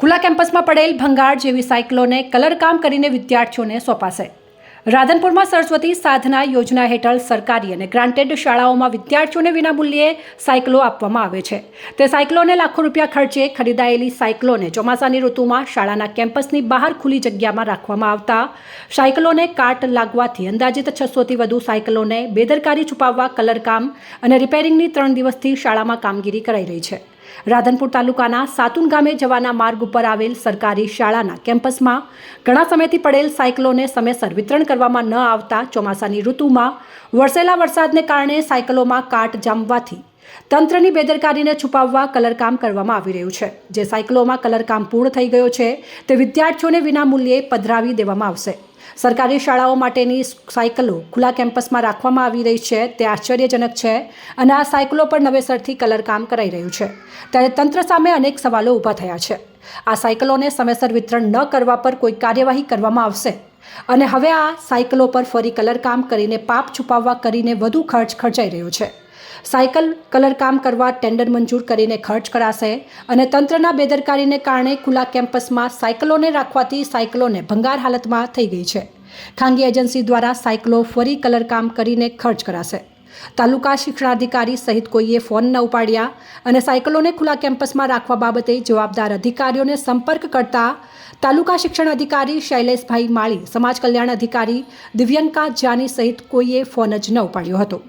ખુલ્લા કેમ્પસમાં પડેલ ભંગાર જેવી સાયકલોને કલરકામ કરીને વિદ્યાર્થીઓને સોંપાશે. રાધનપુરમાં સરસ્વતી સાધના યોજના હેઠળ સરકારી અને ગ્રાન્ટેડ શાળાઓમાં વિદ્યાર્થીઓને વિનામૂલ્યે સાયકલો આપવામાં આવે છે. તે સાયકલોને લાખો રૂપિયા ખર્ચે ખરીદાયેલી સાયકલોને ચોમાસાની ઋતુમાં શાળાના કેમ્પસની બહાર ખુલ્લી જગ્યામાં રાખવામાં આવતા સાયકલોને કાટ લાગવાથી અંદાજિત છસોથી વધુ સાયકલોને બેદરકારી છુપાવવા કલરકામ અને રિપેરિંગની ત્રણ દિવસથી શાળામાં કામગીરી કરાઈ રહી છે. રાધનપુર તાલુકાના સાતુન ગામે જવાના માર્ગ ઉપર આવેલ સરકારી શાળાના કેમ્પસમાં ઘણા સમયથી પડેલ સાયકલોને સમયસર વિતરણ કરવામાં ન આવતા ચોમાસાની ઋતુમાં વરસેલા વરસાદને કારણે સાયકલોમાં કાટ જામવાથી તંત્રની બેદરકારીને છુપાવવા કલરકામ કરવામાં આવી રહ્યું છે. જે સાયકલોમાં કલરકામ પૂર્ણ થઈ ગયો છે, તે વિદ્યાર્થીઓને વિનામૂલ્યે પધરાવી દેવામાં આવશે. સરકારી શાળાઓ માટેની સાયકલો ખુલ્લા કેમ્પસમાં રાખવામાં આવી રહી છે, તે આશ્ચર્યજનક છે અને આ સાયકલો પર નવેસરથી કલરકામ કરાઈ રહ્યું છે. ત્યારે તંત્ર સામે અનેક સવાલો ઊભા થયા છે. આ સાયકલોને સમયસર વિતરણ ન કરવા પર કોઈ કાર્યવાહી કરવામાં આવશે? અને હવે આ સાયકલો પર ફરી કલરકામ કરીને પાપ છુપાવવા કરીને વધુ ખર્ચ ખર્ચાઈ રહ્યો છે. સાયકલ કલરકામ કરવા ટેન્ડર મંજૂર કરીને ખર્ચ કરાશે અને તંત્રના બેદરકારીને કારણે ખુલ્લા કેમ્પસમાં સાયકલોને રાખવાથી સાયકલોને ભંગાર હાલતમાં થઈ ગઈ છે. ખાનગી એજન્સી દ્વારા સાયકલો ફરી કલરકામ કરીને ખર્ચ કરાશે. તાલુકા શિક્ષણાધિકારી સહિત કોઈએ ફોન ન ઉપાડ્યા અને સાયકલોને ખુલ્લા કેમ્પસમાં રાખવા બાબતે જવાબદાર અધિકારીઓને સંપર્ક કરતા તાલુકા શિક્ષણ અધિકારી શૈલેષભાઈ માળી, સમાજ કલ્યાણ અધિકારી દિવ્યંકા જાની સહિત કોઈએ ફોન જ ન ઉપાડ્યો હતો.